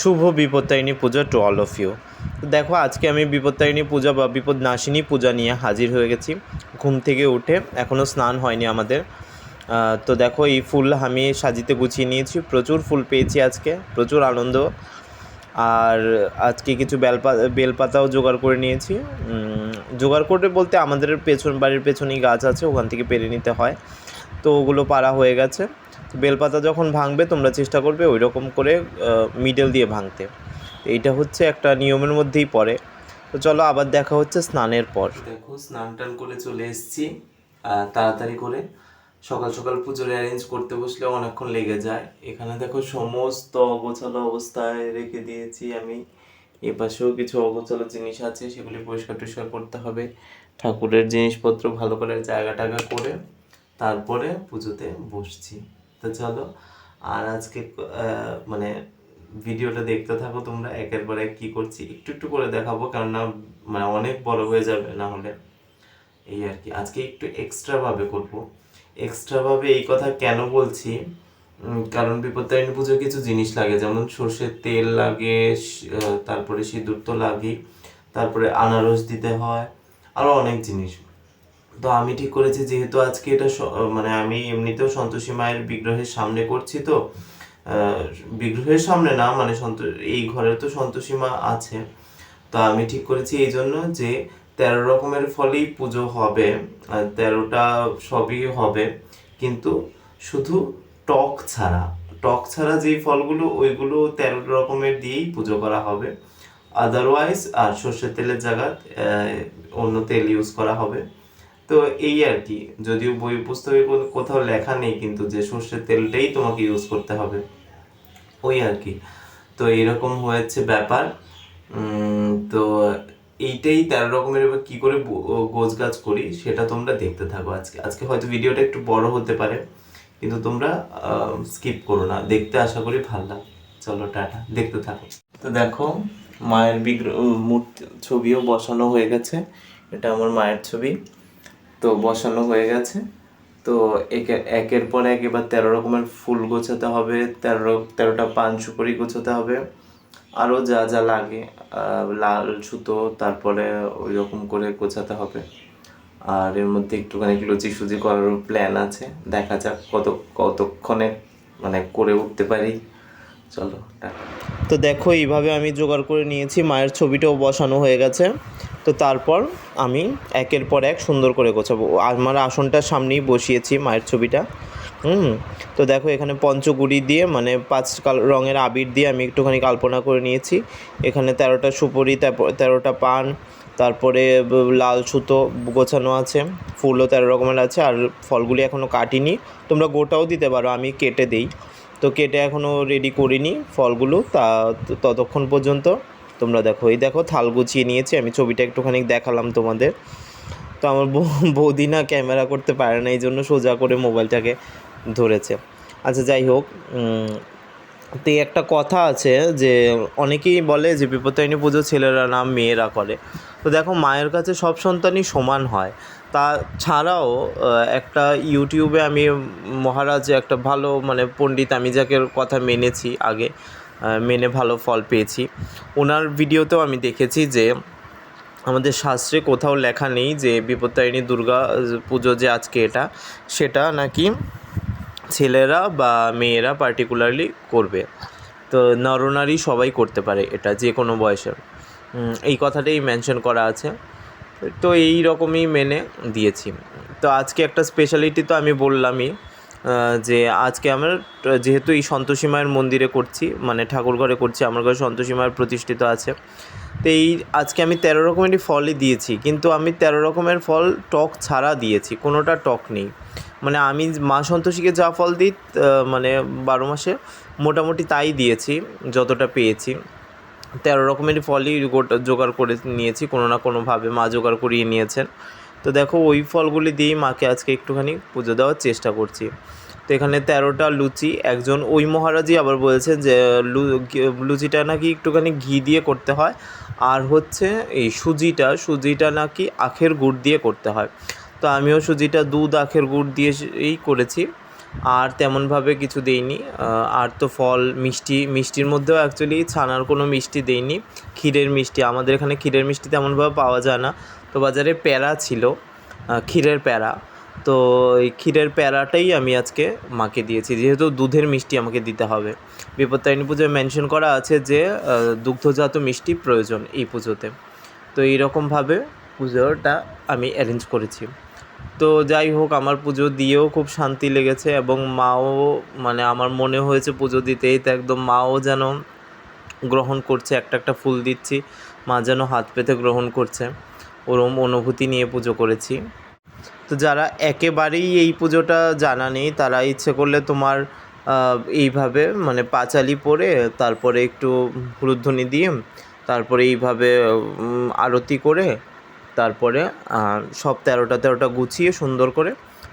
Shubho Bipattarini Puja to all of you দেখো, আজকে আমি বিপত্তারিণী পূজা বা বিপদ নাশিনী পূজা নিয়ে হাজির হয়ে গেছি। ঘুম থেকে উঠে এখনও স্নান হয়নি আমাদের। তো দেখো, এই ফুল আমি সাজিতে গুছিয়ে নিয়েছি। প্রচুর ফুল পেয়েছি আজকে, প্রচুর আনন্দ। আর আজকে কিছু বেলপা, বেলপাতাও জোগাড় করে নিয়েছি। জোগাড় করে বলতে আমাদের পেছন, বাড়ির পেছনেই গাছ আছে, ওখান থেকে পেরে নিতে হয়। তো ওগুলো পাড়া হয়ে গেছে। বেলপাতা যখন ভাঙবে, তোমরা চেষ্টা করবে ওই রকম করে মিডল দিয়ে ভাঙতে। এইটা হচ্ছে একটা নিয়মের মধ্যেই পড়ে। তো চলো আবার দেখা হচ্ছে স্নানের পর। দেখো, স্নান টান করে চলে এসেছি। তাড়াতাড়ি করে সকাল সকাল পুজোর অ্যারেঞ্জ করতে বসলে অনেকক্ষণ লেগে যায়। এখানে দেখো সমস্ত অগোছালো অবস্থায় রেখে দিয়েছি আমি। এ পাশেও কিছু অগোছালো জিনিস আছে, সেগুলি পরিষ্কার টরিষ্কার করতে হবে। ঠাকুরের জিনিসপত্র ভালো করে জায়গা টাগা করে তারপরে পুজোতে বসছি। তো চলো। আর আজকে মানে ভিডিওটা দেখতে থাকো তোমরা একের পর এক কী করছি। একটু একটু করে দেখাবো কেননা মানে অনেক বড় হয়ে যাবে না হলে। এই আর কি, আজকে একটু এক্সট্রাভাবে করব। এক্সট্রা ভাবে এই কথা কেন বলছি? কারণ বিপত্তারিণী পুজো কিছু জিনিস লাগে, যেমন সর্ষের তেল লাগে তারপরে সিঁদুর তো লাগে তারপরে আনারস দিতে হয় আরও অনেক জিনিস। তো আমি ঠিক করেছি, যেহেতু আজকে এটা মানে আমি এমনিতেও সন্তোষী মায়ের বিগ্রহের সামনে করছি তো। বিগ্রহের সামনে না মানে এই ঘরে তো সন্তোষী মা আছে। তো আমি ঠিক করেছি এই জন্য যে, তেরো রকমের ফলেই পুজো হবে তেরোটা সবই হবে। কিন্তু শুধু টক ছাড়া টক ছাড়া যেই ফলগুলো, ওইগুলো তেরো রকমের দিয়েই পুজো করা হবে। আদারওয়াইজ আর সর্ষের তেলের জায়গায় অন্য তেল ইউজ করা হবে। তো এই আর কি। যদিও বই পুস্তকে কোথাও লেখা নেই, কিন্তু যে সর্ষের তেলটাই তোমাকে ইউজ করতে হবে। ওই আর কি। তো এরকম হয়েছে ব্যাপার। তো এইটাই তেরো রকমের এবার কি করে গোছ গাছ করি, সেটা তোমরা দেখতে থাকো। আজকে আজকে হয়তো ভিডিওটা একটু বড় হতে পারে, কিন্তু তোমরা স্কিপ করো না। দেখতে আশা করি ভালো লাগে চলো, টাটা। দেখতে থাকো। তো দেখো, মায়ের বিগ্রহ, মূর্তি, ছবিও বসানো হয়ে গেছে। এটা আমার মায়ের ছবি। তো বসানো হয়ে গেছে। তো একে- একের পর এক এবার তেরো রকমের ফুল গোছাতে হবে, তেরো তেরোটা পান সুপারি গোছাতে হবে। আরও যা যা লাগে লাল সুতো, তারপরে ওই রকম করে গোছাতে হবে। আর এর মধ্যে একটুখানি লুচি সুজি করারও প্ল্যান আছে। দেখা যাক কত, কতক্ষণে মানে করে উঠতে পারি। চলো তো দেখো, এইভাবে আমি জোগাড় করে নিয়েছি। মায়ের ছবিটাও বসানো হয়ে গেছে। তো তারপর আমি একের পর এক সুন্দর করে গোছাবো। আমার আসনটার সামনেই বসিয়েছি মায়ের ছবিটা। হুম, তো দেখো এখানে পঞ্চগুড়ি দিয়ে মানে পাঁচ কাল রঙের আবির দিয়ে আমি একটুখানি কল্পনা করে নিয়েছি। এখানে তেরোটা সুপুরি তারপর তেরোটা পান, তারপরে লাল সুতো গোছানো আছে, ফুলও তেরো রকমের আছে, আর ফলগুলি এখনও কাটিনি। তোমরা গোটাও দিতে পারো, আমি কেটে দিই। তো কেটে এখনও রেডি করিনি ফলগুলো, তা ততক্ষণ পর্যন্ত। তোমরা দেখো, এই দেখো, থাল গুছিয়ে নিয়েছি, আমি ছবিটা একটুখানি দেখালাম তোমাদের। তো আমার বৌদি না ক্যামেরা করতে পারে না, এই জন্য সোজা করে মোবাইলটাকে ধরেছে। আচ্ছা যাই হোক তো একটা কথা আছে যে, অনেকেই বলে যে বিপত্তারিণী পুজো ছেলেরা না, মেয়েরা করে। তো দেখো, মায়ের কাছে সব সন্তানই সমান হয়। তা ছাড়াও একটা ইউটিউবে আমি মহারাজ, একটা ভালো মানে পণ্ডিত, আমি যাকে কথা মেনেছি আগে মেনে ভালো ফল পেয়েছি। ওনার ভিডিওতেও আমি দেখেছি যে আমাদের শাস্ত্রে কোথাও লেখা নেই যে বিপত্তারিণী দুর্গা পুজো যে আজকে এটা, সেটা নাকি ছেলেরা বা মেয়েরা পার্টিকুলারলি করবে। তো নরনারী সবাই করতে পারে এটা যে কোনো বয়সের এই কথাটাই মেনশন করা আছে। তো এই রকমই মেনে দিয়েছি। তো আজকে একটা স্পেশালিটি তো আমি বললামই যে আজকে আমার, যেহেতু এই সন্তোষী মায়ের মন্দিরে করছি মানে ঠাকুর ঘরে করছি, আমার ঘরে সন্তোষী মায়ের প্রতিষ্ঠিত আছে। তো এই আজকে আমি তেরো রকমেরই ফলই দিয়েছি, কিন্তু আমি তেরো রকমের ফল টক ছাড়া দিয়েছি, কোনোটা টক নেই। মানে আমি মা সন্তোষীকে যা ফল দিই মানে বারো মাসে, মোটামুটি তাই দিয়েছি, যতটা পেয়েছি। তেরো রকমেরই ফলই গোটা, জোগাড় করে নিয়েছি, কোনো না কোনোভাবে মা জোগাড় করিয়ে নিয়েছেন। তো দেখো ওই ফলগুলি দিয়েই মাকে আজকে একটুখানি পুজো দেওয়ার চেষ্টা করছি। তো এখানে তেরোটা লুচি, একজন ওই মহারাজই আবার বলেছেন যে লুচিটা নাকি একটুখানি ঘি দিয়ে করতে হয়। আর হচ্ছে এই সুজিটা সুজিটা নাকি আখের গুড় দিয়ে করতে হয়। তো আমিও সুজিটা দুধ, আখের গুড় দিয়ে এই করেছি। আর তেমনভাবে কিছু দেইনি। আর তো ফল, মিষ্টি, মিষ্টির মধ্যেও অ্যাকচুয়ালি ছানার কোনো মিষ্টি দেইনি। ক্ষীরের মিষ্টি, আমাদের এখানে ক্ষীরের মিষ্টি তেমনভাবে পাওয়া যায় না। তো বাজারে প্যারা ছিল ক্ষীরের প্যারা তো এই ক্ষীরের প্যারাটাই আমি আজকে মাকে দিয়েছি। যেহেতু দুধের মিষ্টি আমাকে দিতে হবে। বিপত্তারিণী পুজোয় মেনশন করা আছে যে দুগ্ধজাত মিষ্টি প্রয়োজন এই পুজোতে। তো এইরকমভাবে পুজোটা আমি অ্যারেঞ্জ করেছি। তো যাই হোক, আমার পুজো দিয়েও খুব শান্তি লেগেছে এবং মাও মানে আমার মনে হয়েছে পুজো দিতেই, তো একদম মাও যেন গ্রহণ করছে, একটা একটা ফুল দিচ্ছি। মা যেন হাত পেতে গ্রহণ করছে। ওরম অনুভূতি নিয়ে পুজো করেছি। তো যারা একেবারেই এই পুজোটা জানা নেই, তারা ইচ্ছে করলে তোমার এইভাবে মানে পাঁচালি পরে তারপরে একটু হলুধ্বনি দিয়ে তারপরে এইভাবে আরতি করে তারপরে সব তেরোটা তেরোটা গুছিয়ে সুন্দর করে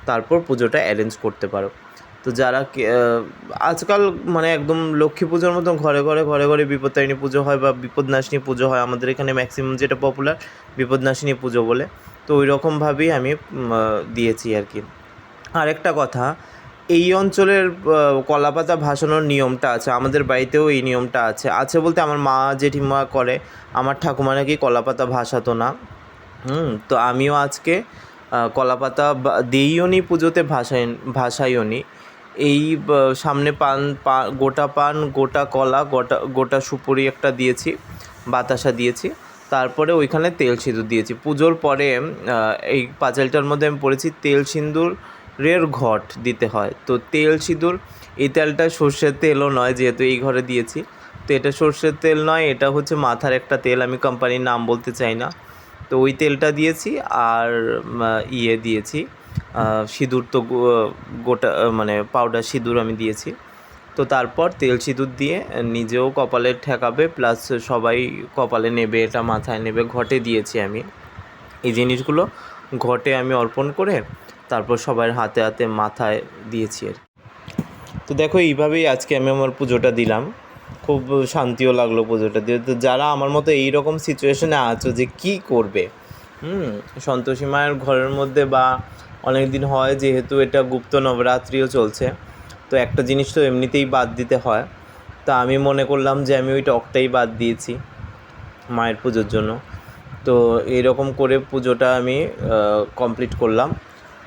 তারপর পুজোটা অ্যারেঞ্জ করতে পারো। তো যারা আজকাল মানে একদম লক্ষ্মী পুজোর মতন ঘরে ঘরে ঘরে ঘরে বিপত্তারিণী পুজো হয় বা বিপদনাশিনী পুজো হয়। আমাদের এখানে ম্যাক্সিমাম যেটা পপুলার বিপদনাশিনী পুজো বলে। তো ওই রকমভাবেই আমি দিয়েছি আর কি। আরেকটা কথা, এই অঞ্চলের কলাপাতা ভাসানোর নিয়মটা আছে। আমাদের বাড়িতেও এই নিয়মটা আছে। আছে বলতে আমার মা জেঠিমা করে, আমার ঠাকুমা নাকি কলাপাতা ভাসাতো না। হুম, তো আমিও আজকে কলাপাতা দিইও নি পুজোতে ভাসাই ভাসাইও নি এই সামনে পান, পা, গোটা পান, গোটা কলা, গোটা গোটা সুপুরি একটা দিয়েছি, বাতাসা দিয়েছি। তারপরে ওইখানে তেল সিঁদুর দিয়েছি। পুজোর পরে এই পাঁচালটার মধ্যে আমি পড়েছি, তেল সিঁদুরের ঘট দিতে হয়। তো তেল সিঁদুর, এই তেলটা সর্ষের তেলও নয় যেহেতু এই ঘরে দিয়েছি। তো এটা সর্ষের তেল নয়, এটা হচ্ছে মাথার একটা তেল, আমি কোম্পানির নাম বলতে চাই না। তো ওই তেলটা দিয়েছি আর ইয়ে দিয়েছি। সিঁদুর তো গোটা মানে পাউডার সিঁদুর আমি দিয়েছি। তো তারপর তেল সিঁদুর দিয়ে নিজেও কপালে ঠেকাবে প্লাস সবাই কপালে নেবে, এটা মাথায় নেবে, ঘটে দিয়েছি আমি। এই জিনিসগুলো ঘটে আমি অর্পণ করে তারপর সবার হাতে হাতে মাথায় দিয়েছি আর। তো দেখো, এইভাবেই আজকে আমি আমার পুজোটা দিলাম। খুব শান্তিও লাগল পুজোটা দিয়ে। তো যারা আমার মতো এই রকম সিচুয়েশনে আছো যে কি করবে? হুম, সন্তোষী মায়ের ঘরের মধ্যে বা অনেক দিন হয়, যেহেতু এটা গুপ্ত নবরাত্রিও চলছে। তো একটা জিনিস তো এমনিতেই বাদ দিতে হয়। তা আমি মনে করলাম যে আমি ওই টকটাই বাদ দিয়েছি মায়ের পুজোর জন্য। তো এরকম করে পুজোটা আমি কমপ্লিট করলাম।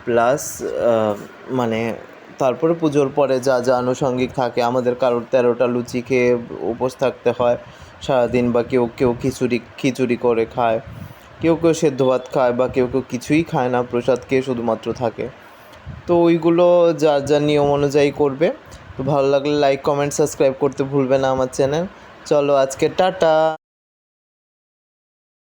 প্লাস মানে তারপরে পুজোর পরে যা যা আনুষঙ্গিক থাকে, আমাদের কারোর তেরোটা লুচি খেয়ে উপোস থাকতে হয়। সারাদিন বা কেউ কেউ খিচুড়ি খিচুড়ি করে খায়। কেউ কেউ সেদ্ধ ভাত খায় বা কেউ কেউ কিছুই খায় না, প্রসাদ খেয়ে শুধুমাত্র থাকে। তো ওইগুলো যার যার নিয়ম অনুযায়ী করবে। তো ভালো লাগলে লাইক কমেন্ট সাবস্ক্রাইব করতে ভুলবে না আমার চ্যানেল চলো আজকে টাটা।